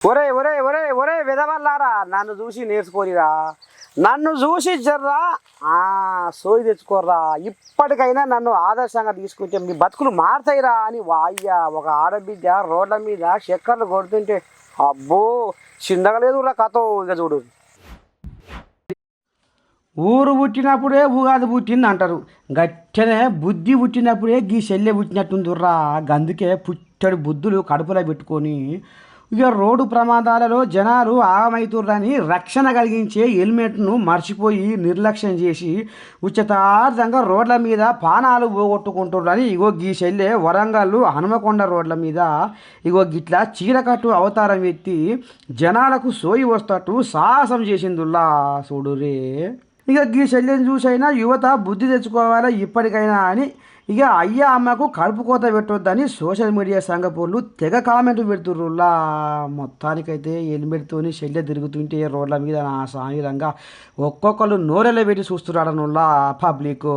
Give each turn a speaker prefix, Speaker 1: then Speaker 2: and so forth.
Speaker 1: ఒరే ఒరే ఒరే ఒరే విధవల్లారా నన్ను చూసి నేర్చుకోరిరా నన్ను చూసి జర్రా ఆ, సోయి తెచ్చుకోర్రా. ఇప్పటికైనా నన్ను ఆదర్శంగా తీసుకుంటే మీ బతుకులు మారుతాయిరా అని వాయ్యా ఒక ఆడబిడ్డ రోడ్ల మీద చక్కర్లు కొడుతుంటే అబ్బో చిందగలేదు రా కథ ఇక చూడు. ఊరు పుట్టినప్పుడే ఉగాది పుట్టింది అంటారు గట్టనే బుద్ధి పుట్టినప్పుడే గీ శల్య పుట్టినట్టుందిర్రా. అందుకే పుట్టడు బుద్ధులు కడుపులో పెట్టుకొని ఇక రోడ్డు ప్రమాదాలలో జనాలు ఆగమవుతుర్రని రక్షణ కలిగించే హెల్మెట్ను మర్చిపోయి నిర్లక్ష్యం చేసి ఉచితార్థంగా రోడ్ల మీద పానాలు పోగొట్టుకుంటుర్రని ఇగో గీ శల్యే వరంగల్ హనుమకొండ రోడ్ల మీద ఇగో గిట్లా చీరకట్టు అవతారం ఎత్తి జనాలకు సోయి వస్తట్టు సాహసం చేసిందుల్లా చూడురే. ఇక గీ శల్యం చూసైనా యువత బుద్ధి తెచ్చుకోవాలా ఇప్పటికైనా అని ఇక అయ్యా అమ్మకు కడుపు కోత పెట్టొద్దని సోషల్ మీడియా సంఘపోళ్ళు తెగ కామెంట్లు పెడుతుర్రులా మొత్తానికైతే హెల్మెట్తోని శల్య తిరుగుతుంటే రోడ్ల మీద నా సామిరంగా ఒక్కొక్కరు నోరెళ్ళ పెట్టి చూస్తున్నాడనుల్లా పబ్లిక్.